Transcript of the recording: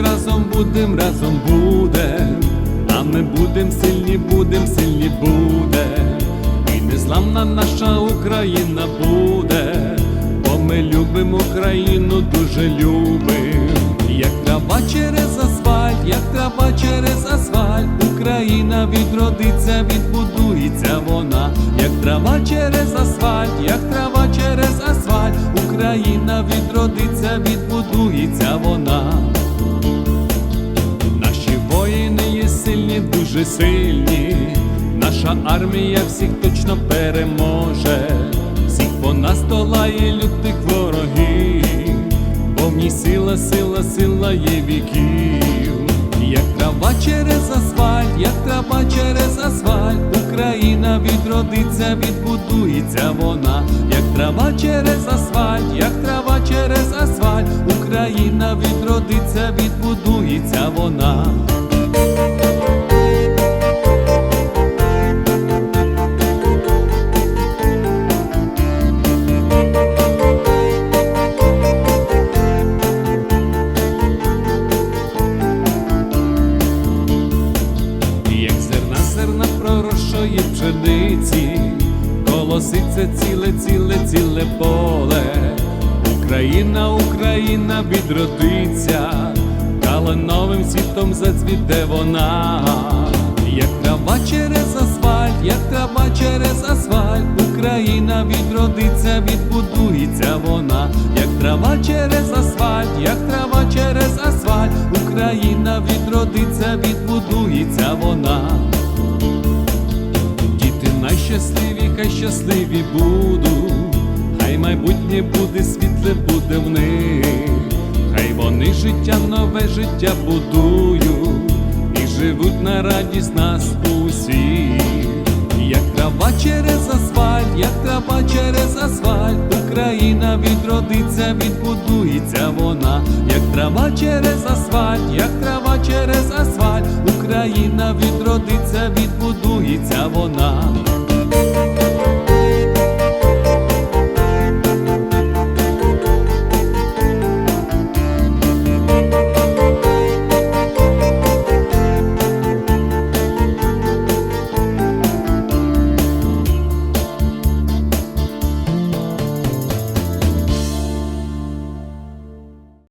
разом будем, разом будем, а ми будем сильні, будем, сильні будем, і незламна наша Україна буде, бо ми любимо Україну, дуже любим, як трава через асфальт, як трава через асфальт, Україна відродиться, відбудується вона, як трава через асфальт, як трава через асфальт. Україна відродиться, відбудується вона. Сильні, дуже сильні. Наша армія всіх точно переможе, всіх вона здолає лютих ворогів, бо в ній сила, сила, сила є віків. Як трава через асфальт, як трава через асфальт, Україна відродиться, відбудується вона, як трава через асфальт, як трава через асфальт, Україна відродиться, відбудується вона. Пшениці, колоситься ціле, ціле, ціле поле. Україна, Україна відродиться, калиновим світом зацвіте вона, як трава через асфальт, як трава через асфальт, Україна відродиться, відбудується вона, як трава через асфальт, як трава через асфальт, Україна відродиться, відбудується вона. Діти найщасливі, хай щасливі будуть, хай майбутнє буде світле буде в них, хай вони життя, нове життя будують. І живуть на радість нас усіх. Як трава через асфальт, як трава через асфальт, Україна відродиться, відбудується вона, як трава через асфальт, як трава через асфальт, Україна відродиться, відбудується вона.